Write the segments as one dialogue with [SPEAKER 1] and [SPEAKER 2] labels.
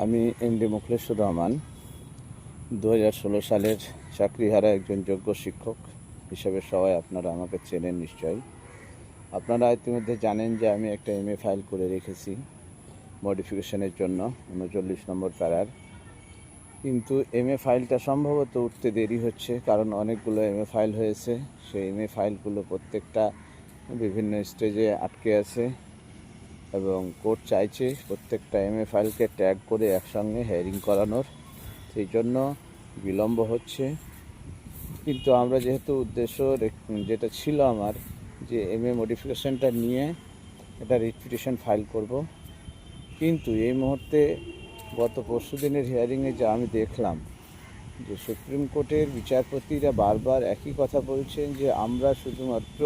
[SPEAKER 1] আমি M D মুখলেশ্বর Rahman. দু হাজার ষোলো সালের চাকরিহারা একজন যোগ্য শিক্ষক হিসেবে সবাই আপনারা আমাকে চেনেন নিশ্চয়ই। আপনারা ইতিমধ্যে জানেন যে আমি একটা এম ফাইল করে রেখেছি মডিফিকেশনের জন্য, উনচল্লিশ নম্বর প্যারার। কিন্তু এম এ ফাইলটা সম্ভবত উঠতে দেরি হচ্ছে, কারণ অনেকগুলো এম এ ফাইল হয়েছে। সেই এম এ ফাইলগুলো প্রত্যেকটা বিভিন্ন স্টেজে আটকে আছে। এবং কোর্ট চাইছে প্রত্যেকটা এম এ ফাইলকে ট্যাগ করে একসঙ্গে হেয়ারিং করানোর। সেই জন্য বিলম্ব হচ্ছে। কিন্তু আমরা যেহেতু উদ্দেশ্য যেটা ছিল আমার, যে এম এ মডিফিকেশানটা নিয়ে একটা রিপিটিশন ফাইল করব। কিন্তু এই মুহূর্তে গত পরশু দিনের হিয়ারিংয়ে যা আমি দেখলাম, যে সুপ্রিম কোর্টের বিচারপতিরা বারবার একই কথা বলছেন যে আমরা শুধুমাত্র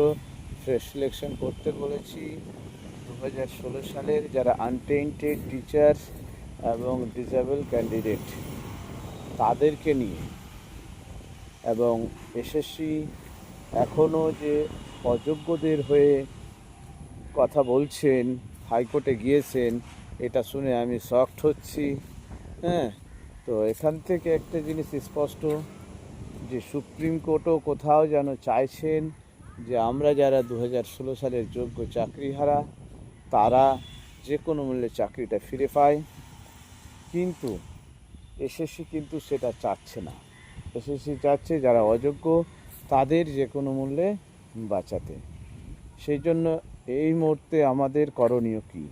[SPEAKER 1] ফ্রেশ সিলেকশন করতে বলেছি দু হাজার ষোলো সালের যারা আনটেন্টেড টিচার এবং ডিসেবল ক্যান্ডিডেট তাদেরকে নিয়ে এবং এসএসসি এখনও যে অযোগ্যদের হয়ে কথা বলছেন, হাইকোর্টে গিয়েছেন, এটা শুনে আমি শকড হচ্ছি। হ্যাঁ তো এখান থেকে একটা জিনিস স্পষ্ট, যে সুপ্রিম কোর্টও কোথাও যেন চাইছেন যে আমরা যারা দু হাজার ষোলো সালের যোগ্য চাকরিহারা তারা যে কোনো মূল্যে চাকরিটা ফিরে পায়। কিন্তু এসএসসি কিন্তু সেটা চাচ্ছে না। এসএসসি চাচ্ছে যারা অযোগ্য, তাদের যে কোনো মূল্যে বাঁচাতে। সেই জন্য এই মুহূর্তে আমাদের করণীয় কী?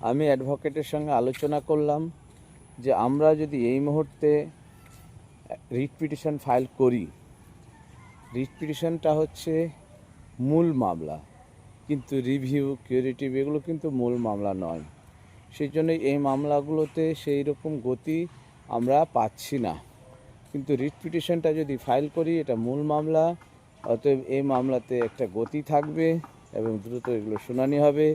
[SPEAKER 1] আমি অ্যাডভোকেটের সঙ্গে আলোচনা করলাম যে আমরা যদি এই মুহূর্তে রিট পিটিশন ফাইল করি, রিট পিটিশনটা হচ্ছে মূল মামলা। কিন্তু রিভিউ কিউরিটিভ এগুলো কিন্তু মূল মামলা নয়। সেই জন্য এই মামলাগুলোতে সেই রকম গতি আমরা পাচ্ছি না। কিন্তু রিট পিটিশনটা যদি ফাইল করি, এটা মূল মামলা, অতএব এই মামলাতে একটা গতি থাকবে এবং দ্রুত এগুলো শুনানি হবে।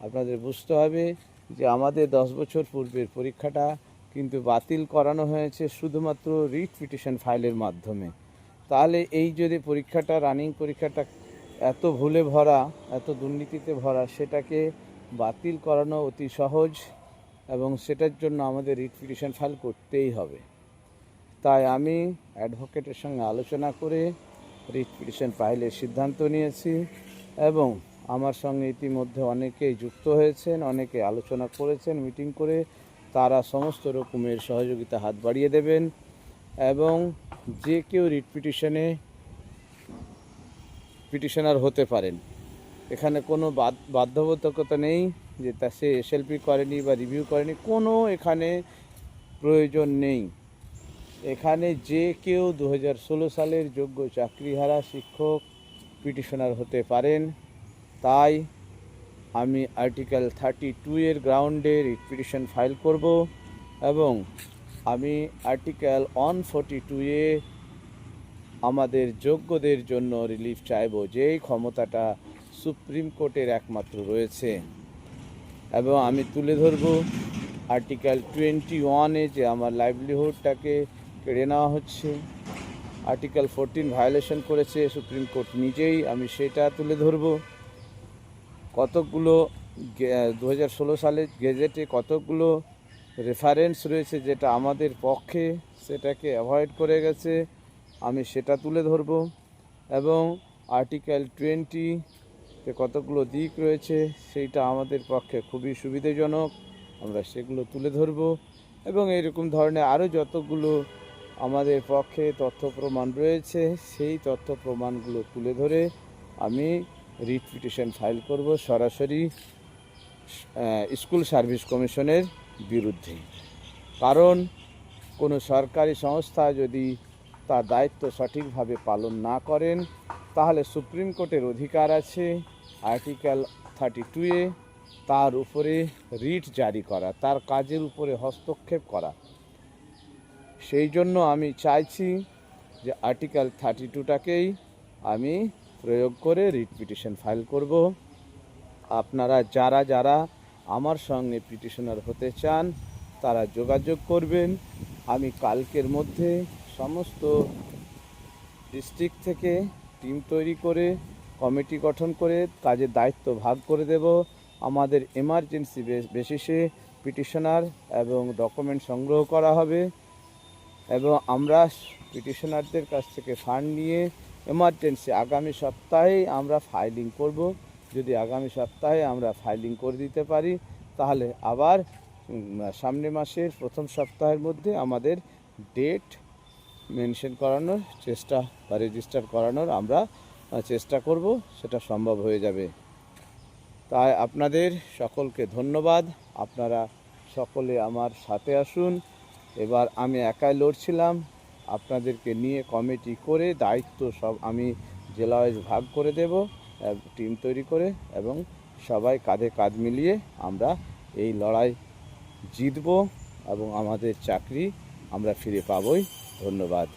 [SPEAKER 1] আপনাদের বুঝতে হবে যে আমাদের দশ বছর পূর্বের পরীক্ষাটা কিন্তু বাতিল করানো হয়েছে শুধুমাত্র রিট পিটিশন ফাইলের মাধ্যমে। তাহলে এই যদি পরীক্ষাটা রানিং পরীক্ষাটা এত ভুলে ভরা, এত দুর্নীতিতে ভরা, সেটাকে বাতিল করানো অতি সহজ এবং সেটার জন্য আমাদের রিট ফাইল করতেই হবে। তাই আমি অ্যাডভোকেটের সঙ্গে আলোচনা করে রিট ফাইলের সিদ্ধান্ত নিয়েছি এবং আমার সঙ্গে ইতিমধ্যে অনেকেই যুক্ত হয়েছেন, অনেকে আলোচনা করেছেন, মিটিং করে তারা সমস্ত রকমের সহযোগিতা হাত বাড়িয়ে দেবেন এবং যে কেউ রিট পিটিশনে পিটিশনার হতে পারেন। এখানে কোনো বাধ্যবাধকতা নেই যে তা সে এসএলপি করেনি বা রিভিউ করেনি, কোনো এখানে প্রয়োজন নেই। এখানে যে কেউ দু হাজার ষোলো সালের যোগ্য চাকরিহারা শিক্ষক পিটিশনার হতে পারেন। তাই আমি আর্টিকেল থার্টি টু এর গ্রাউন্ডে রিট পিটিশন ফাইল করব এবং আমি আর্টিকেল ওয়ান ফোর্টি টু এ আমাদের যোগ্যদের জন্য রিলিফ চাইব। যেই ক্ষমতাটা সুপ্রিম কোর্টের একমাত্র রয়েছে। এবং আমি তুলে ধরব আর্টিকেল টোয়েন্টি ওয়ানে যে আমার লাইভলিহুডটাকে কেড়ে নেওয়া হচ্ছে। আর্টিকেল ফোরটিন ভায়োলেশন করেছে সুপ্রিম কোর্ট নিজেই, আমি সেটা তুলে ধরব। কতকগুলো দু হাজার ষোলো সালের গেজেটে কতকগুলো রেফারেন্স রয়েছে যেটা আমাদের পক্ষে সেটাকে অ্যাভয়েড করে গেছে। আমি সেটা তুলে ধরব। এবং আর্টিকেল টোয়েন্টিতে কতগুলো দিক রয়েছে, সেইটা আমাদের পক্ষে খুবই সুবিধাজনক। আমরা সেগুলো তুলে ধরব। এবং এরকম ধরনের আরও যতগুলো আমাদের পক্ষে তথ্য প্রমাণ রয়েছে, সেই তথ্য প্রমাণগুলো তুলে ধরে আমি রিট ফাইল করব সরাসরি স্কুল সার্ভিস কমিশনের বিরুদ্ধে। কারণ কোনো সরকারি সংস্থা যদি তার দায়িত্ব সঠিকভাবে পালন না করেন, তাহলে সুপ্রিম কোর্টের অধিকার আছে। আর্টিকেল থার্টি টুয়ে তার উপরে রিট জারি করা, তার কাজের উপরে হস্তক্ষেপ করা। সেই জন্য আমি চাইছি যে আর্টিকেল থার্টি টুটাকেই আমি প্রয়োগ করে রিট পিটিশন ফাইল করব। আপনারা যারা যারা আমার সঙ্গে পিটিশনার হতে চান, তারা যোগাযোগ করবেন। আমি কালকের মধ্যে সমস্ত ডিস্ট্রিক্ট থেকে টিম তৈরি করে কমিটি গঠন করে কাজের দায়িত্ব ভাগ করে দেব। আমাদের এমার্জেন্সি বেসিসে পিটিশনার এবং ডকুমেন্ট সংগ্রহ করা হবে এবং আমরা পিটিশনারদের কাছ থেকে ফান্ড নিয়ে এমার্জেন্সি আগামী সপ্তাহেই আমরা ফাইলিং করব। যদি আগামী সপ্তাহে আমরা ফাইলিং করে দিতে পারি, তাহলে আবার সামনে মাসের প্রথম সপ্তাহের মধ্যে আমাদের ডেট মেনশন করানোর, চেষ্টা বা রেজিস্টার করানোর আমরা চেষ্টা করব, সেটা সম্ভব হয়ে যাবে। তাই আপনাদের সকলকে ধন্যবাদ। আপনারা সকলে আমার সাথে আসুন। এবার আমি একাই লড়ছিলাম। আপনাদেরকে নিয়ে কমিটি করে দায়িত্ব সব আমি জেলা ওয়াইজ ভাগ করে দেব টিম তৈরি করে এবং সবাই কাঁধে কাঁধ মিলিয়ে আমরা এই লড়াই জিতব এবং আমাদের চাকরি আমরা ফিরে পাবই। ধন্যবাদ।